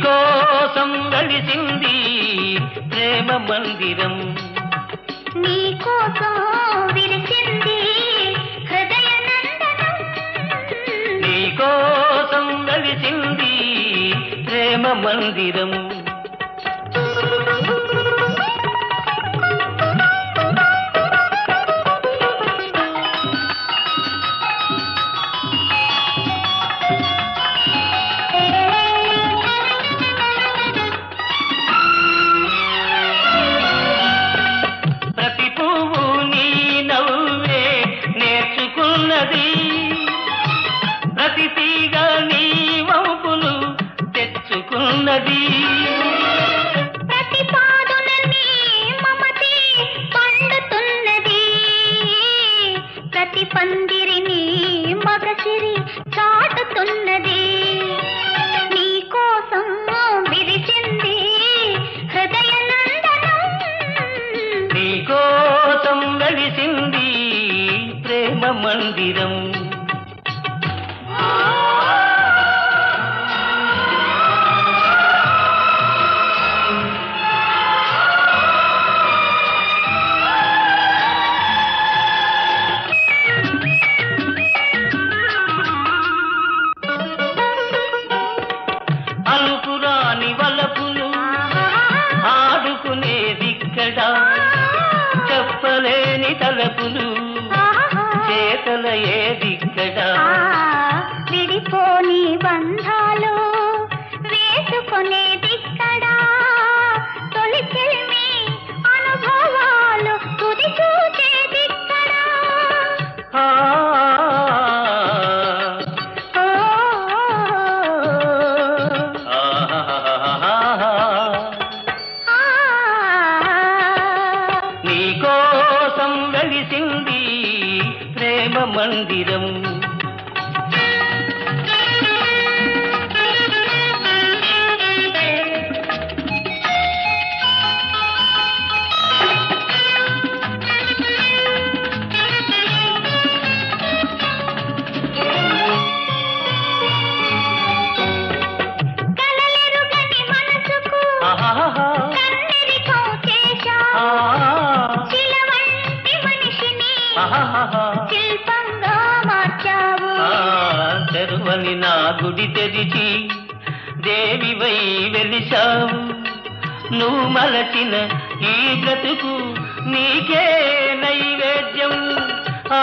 నీకోసం వెలిసింది ప్రేమ మందిరం. నీకోసం వెలిసింది ప్రేమ మందిరం. శిల్పంగా మార్చావు. తెరువని నా గుడి తెరిచి దేవి వై వెలిసావు నువ్వు మలచిన ఈ బ్రతుకు నీకే నైవేద్యం. ఆ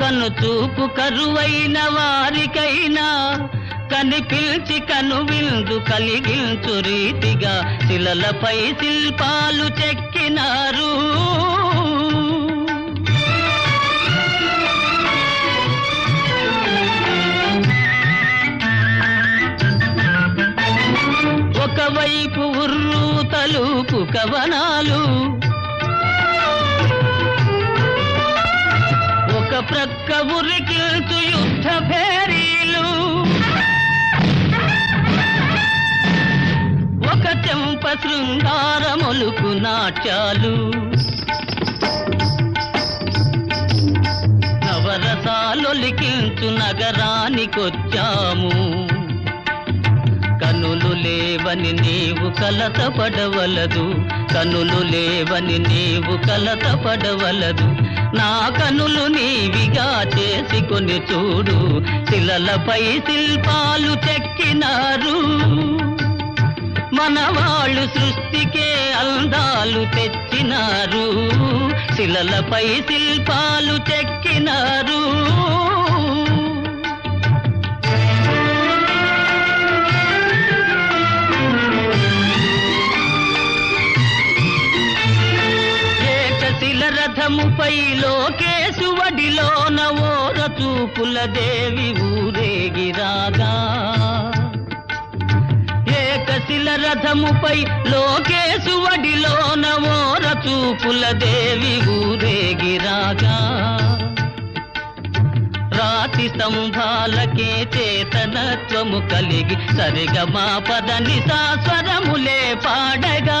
కన్ను చూపు కరువైన వారికైనా కనిపించి కను విందు కలిగించు రీతిగా శిలలపై శిల్పాలు చెక్కినారు. ఒకవైపు ఉర్రు తలుపు కవనాలు ఒక ప్రక్క ఉరికిల్చు యుద్ధ భేరీలు. ఒక చెంప శృంగారములుకు నాట్యాలు. నవరసాలొలికించు నగరానికొచ్చాము. కనులు లేవని నీవు కలత పడవలదు. కనులు లేవని నీవు కలత పడవలదు. నా కనులు నీవిగా చేసుకొని చూడు. శిలలపై శిల్పాలు చెక్కినారు. మనవాళ్ళు సృష్టికే అందాలు తెచ్చినారు. శిలలపై శిల్పాలు చెక్కినారు. ఏకశిల రథముపై లోకేశువడిలోన ఓర చూపుల దేవి ఊరేగిరాగా ఏకశిల రథముపై లోకేశువడిలోన ఓర చూపుల దేవి ఊరేగిరాగా రాతి స్తంభాలకే చేతనత్వము కలిగి సరిగమా పదని సాస్వరములే పాడగా.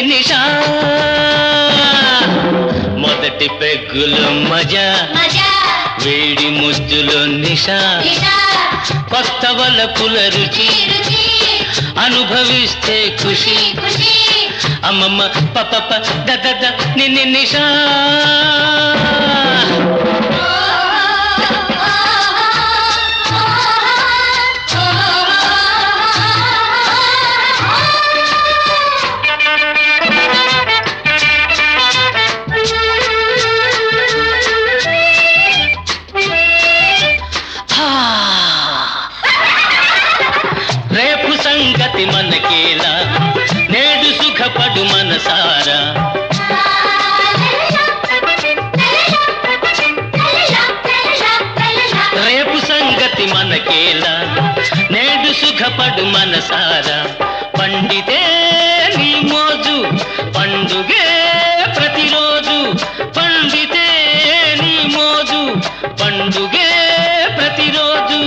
నిషా మొదటి పెగ్గులో మజా. వేడి ముద్దులో నిషా. కొత్త వలపుల రుచి. అనుభవిస్తే ఖుషి. అమ్మమ్మ పప నిషా. మనకేలా నేడు సుఖపడు మనసారా? పండితే నీ మోజు పండుగే ప్రతిరోజు. పండితే నీ మోజు పండుగే ప్రతిరోజు.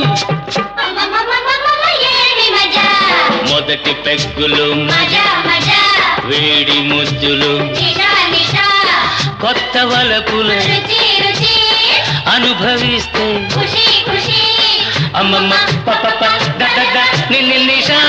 మొదటి పెగ్గులు వేడి ముద్దులు. కొత్త వలపుల అనుభవిస్తే అమ్మమ్మ పప్ప నిన్న నిషా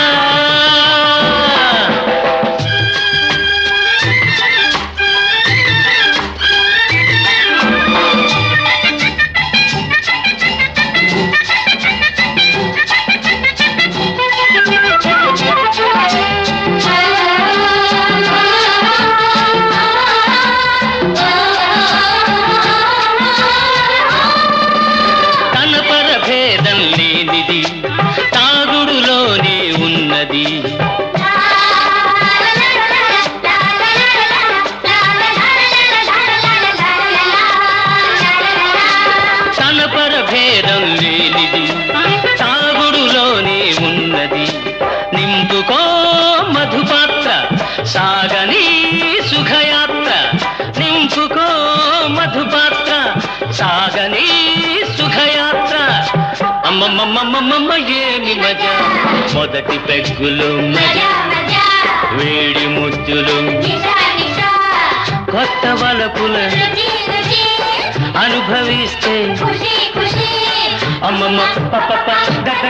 సాగని సుఖయాత్ర. అమ్మమ్మమ్మమ్మమ్మ ఏమి మజా? మొదటి పెగ్గులు వేడి ముద్దులు. కొత్త వలపుల అనుభవిస్తే అమ్మమ్మ పప దద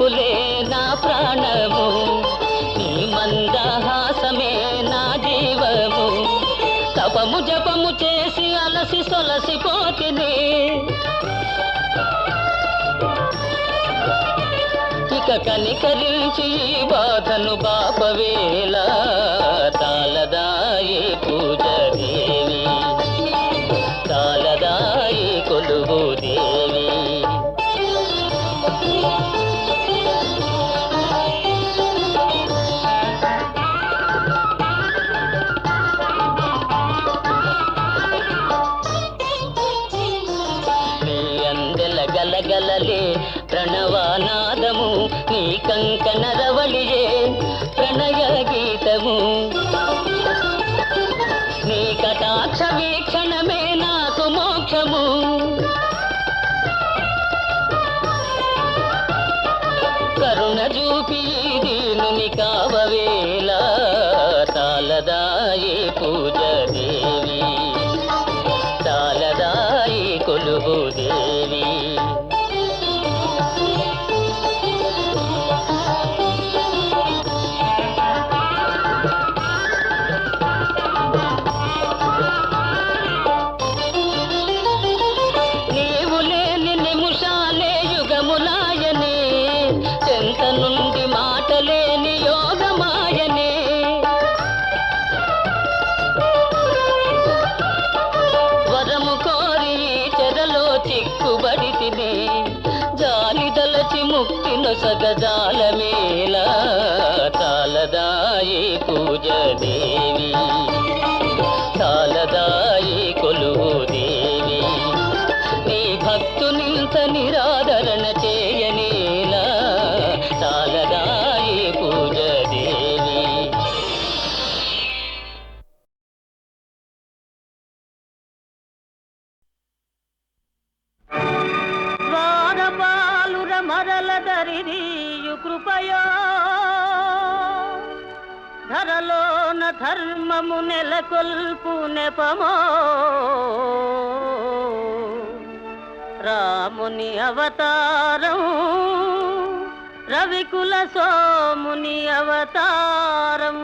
చూపులే నా ప్రాణము. నీ మందహాసమే నా జీవము. తపము జపము చేసి అలసి సొలసిపోతిని ఇక కనికరించి ఈ బాధను బాపవేళ కటాక్ష వీక్షణమే నాకు మోక్షము. కరుణ చూపి దీనుని కావవే. చేసిన సగజాల మేళ చాలదాయి పూజ దేవి? రామో. రాముని అవతారం రవికుల సోముని అవతారం.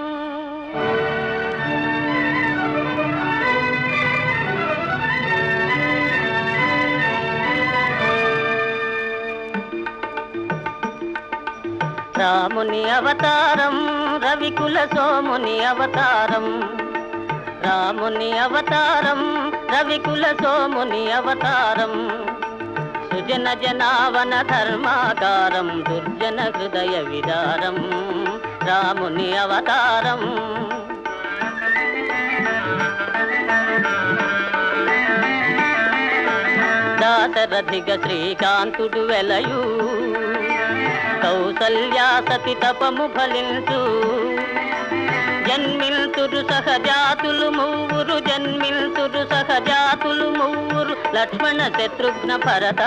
రాముని అవతారం రవికుల సోముని అవతారం. రాముని అవతారం రవికుల సోముని అవతారం. సుజన జనావన ధర్మాకారం దుర్జన హృదయ విదారం. రాముని అవతారం. దాశరథిగ శ్రీకాంతుడు వెలయు. కౌసల్యా సతి తపము ఫలించు. జన్మిల్తురు సహజాతులు మూవురు జన్మిల్తురు సహజాతులు మూవురు లక్ష్మణ శత్రుఘ్న భరత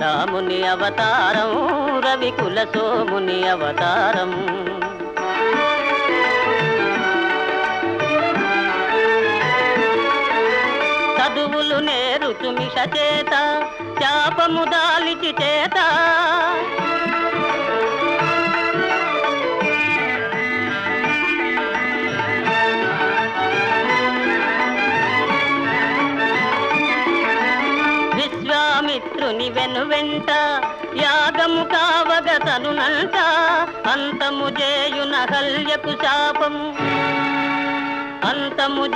రాముని అవతారం రవికుల సోముని అవతారం. చదువులు నేరుచు మిష చేత చాపము దాలిచి చేత. అంతము చేయున హల్యకు శాపము అంతము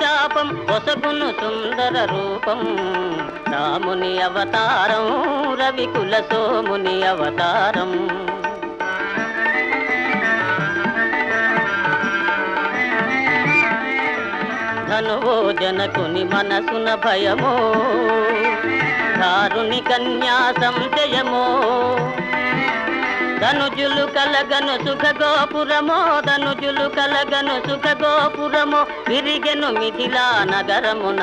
శాపం. ఒసగును సుందర రూపం. రాముని అవతారం రవికుల సోముని అవతారం. ధనువో జనకుని మనసున భయమో దారుని కన్యా సంశయమో. ధనుజులు కలగను సుఖ గోపురమో ధనుజులు కలగను సుఖ గోపురమో విరిగెను మిథిలా నగరమున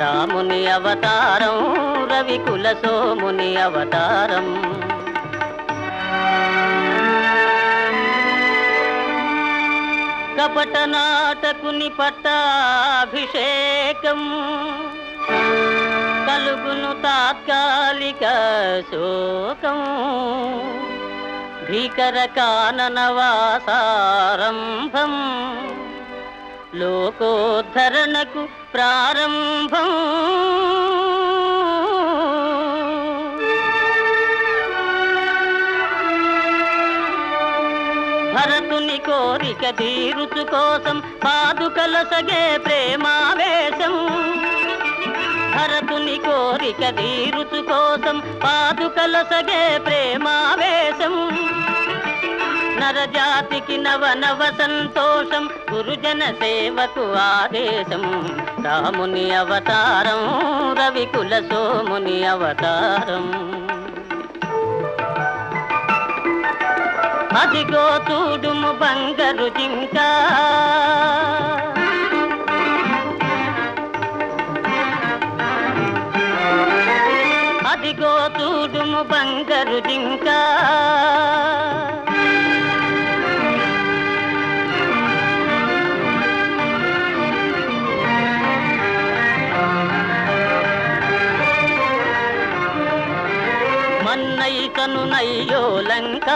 రాముని అవతారం రవికుల సోముని అవతారం. కపట నాటకుని పట్టాభిషేకం కలుగును తాత్కాలిక శోకం. భీకర కాననవాసారంభం లోకోద్ధరణకు ప్రారంభం. భరతుని కోరిక తీరుచు కోసం పాదుకల సగే ప్రేమావేశం. భరతుని కోరిక తీరుచు కోసం పాదుకల సగే ప్రేమావేశం. నరజాతికి నవ నవ సంతోషం గురుజన సేవకు ఆదేశం. రాముని అవతారం రవికుల సోముని అవతారం. అదిగో చూడుము బంగరు జింకా. అదిగో చూడుము బంగరు జింకా. లంక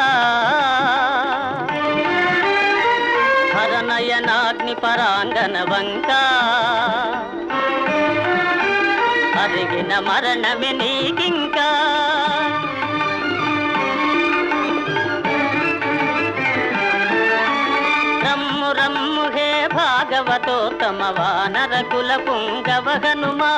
హరనయనాగ్ని పరాంగన వంక అరిగిన మరణమే నీకింకా. రమ్ము రమ్ము హే భాగ భాగవతోత్తమ వానర కుల పుంగవ హనుమా.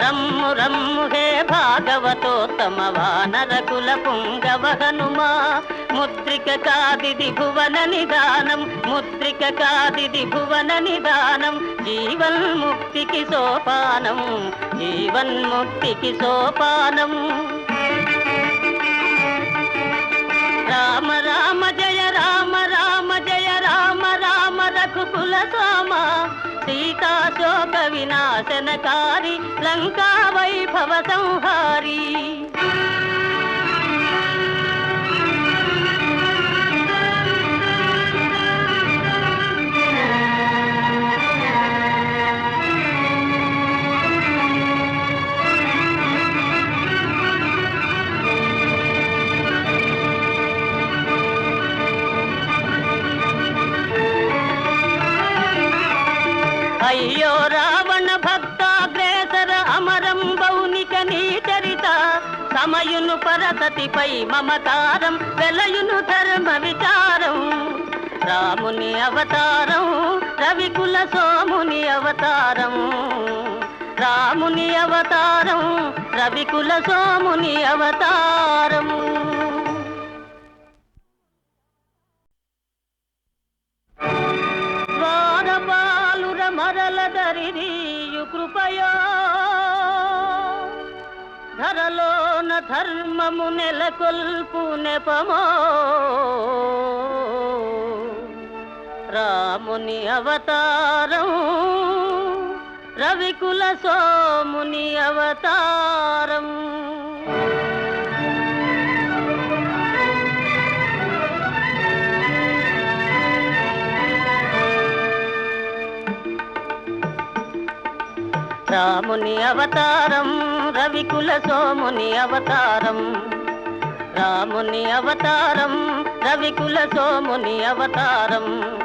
రమ్ము రమ్ము హే భాగవతోత్తమ వానర కుల పుంగవ హనుమా ముద్రిక కాదిది భువన నిదానం ముద్రిక కాదిది భువన నిదానం. జీవన్ముక్తికి సోపానం జీవన్ముక్తికి సోపానం. వినాశనకారి లంకా వైభవ సంహారీ. సతిపై మమతారం వెలయును ధర్మ వికారం. రాముని అవతారం రవికుల సోముని అవతారం. రాముని అవతారం రవికుల సోముని అవతారము ద్వారపాలుర మరల దరిదీయు కృపయో. ధరలో ధర్మము నెలకొల్పు నెపమో రాముని అవతారం రవికుల సోముని అవతారం. రాముని అవతారం రవికుల సోముని అవతారం. రాముని అవతారం రవికుల సోముని అవతారం.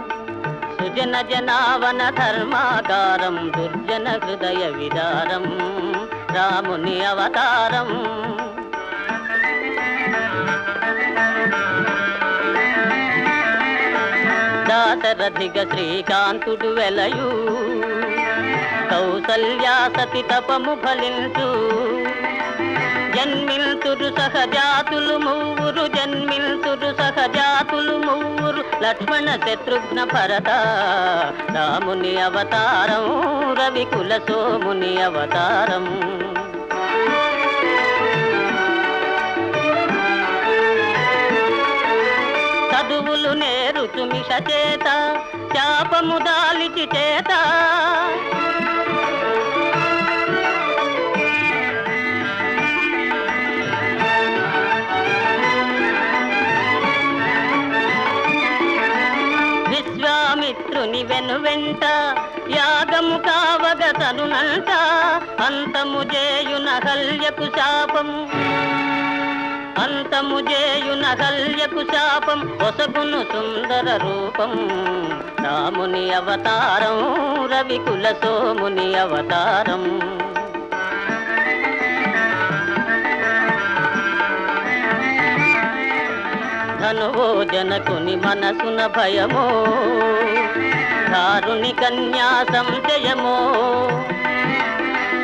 సుజన జనావన ధర్మాకారం దుర్జన హృదయ విదారం. రాముని అవతారం. దాశరథిగ శ్రీకాంతుడు వెలయూ కౌసల్యాసతి తపము ఫలించు జన్మిల్తురు సహజాతులు మూవురు జన్మిల్తురు సహజాతులు మూవురు. లక్ష్మణ శత్రుఘ్న భరత రాముని అవతారం రవికుల సోముని అవతారం. చదువులు నేరుచు మిష చేత శాపము దాలిచి చేత. అంతము చేయున శాపము అంతము చేయున శాపం. వసగును సుందర రూపం. రాముని అవతారం రవికుల సోముని అవతారం. ధనువో జనకుని మనసున భయమో దారుని కన్యా సంశయమో.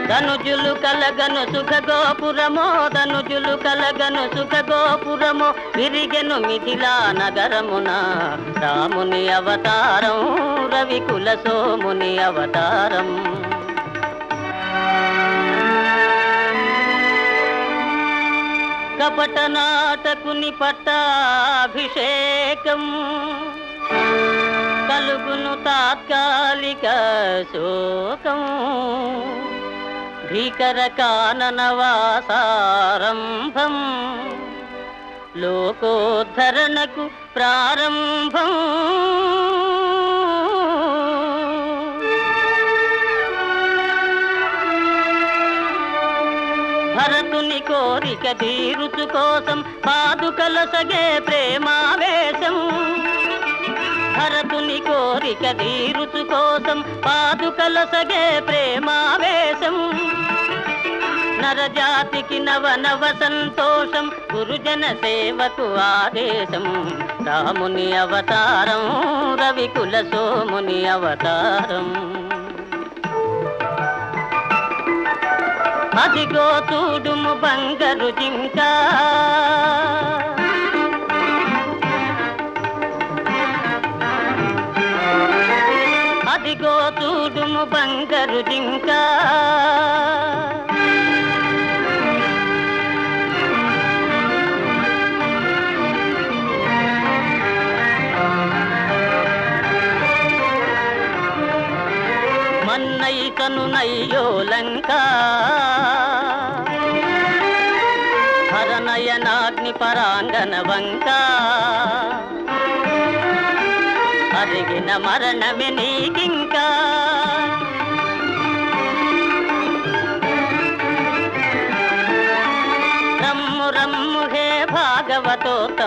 ధనుజులు కలగను సుఖ గోపురమో ధనుజులు కలగను సుఖ గోపురమో విరిగెను మిథిలా నగరమున రాముని అవతారం రవికుల సోముని అవతారం. కపట నాటకుని పట్టాభిషేకం కలుగును తాత్కాలిక శోకం. భీకరకాననవాసారంభం లోకోద్ధరణకు ప్రారంభం. భరతుని కోరిక తీరుచు కోసం పాదుకల సగే ప్రేమావేశం. భరతుని కోరిక తీరుచు కోసం పాదుకల సగే ప్రేమావేశం. నరజాతికి నవ నవ సంతోషం గురుజన సేవకు ఆదేశం. రాముని అవతారం రవికుల సోముని అవతారం. అదిగో చూడుము బంగరు జింకా. చూడుము బంగారు జింక మన్నైతను నయ్యో లంక. హరనయనాగ్ని పరాంగన వంక. అరిగిన మరణమే నీకింకా.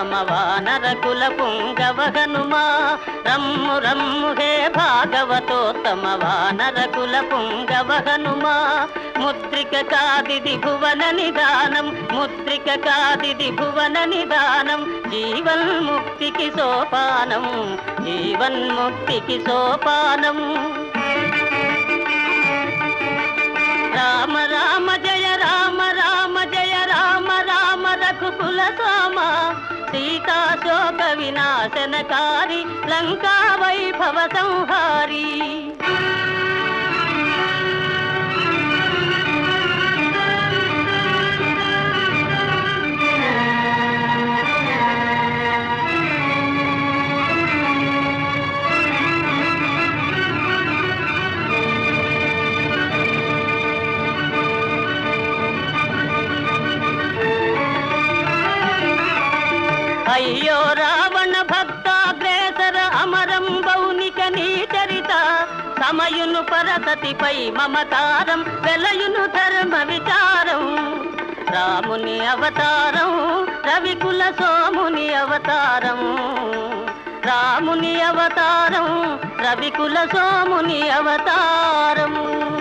భాగవతోత్తమ వానర పుంగవ హనుమా రమ్ము రమ్ము హే భాగవతోత్తమ వానర పుంగవ హనుమా ముద్రిక కాదిది భువన నిదానం ముద్రిక కాదిది భువన నిదానం. జీవన్ ముక్తికి సోపానం జీవన్ ముక్తికి సోపానం. రామ రామ జయ రామ రామ వినాశనకారి లంకా వైభవ సంహారీ. సరసతిపై మమతారం వెలయును ధర్మ విచారం. రాముని అవతారం రవికుల సోముని అవతారం. రాముని అవతారం రవికుల సోముని అవతారము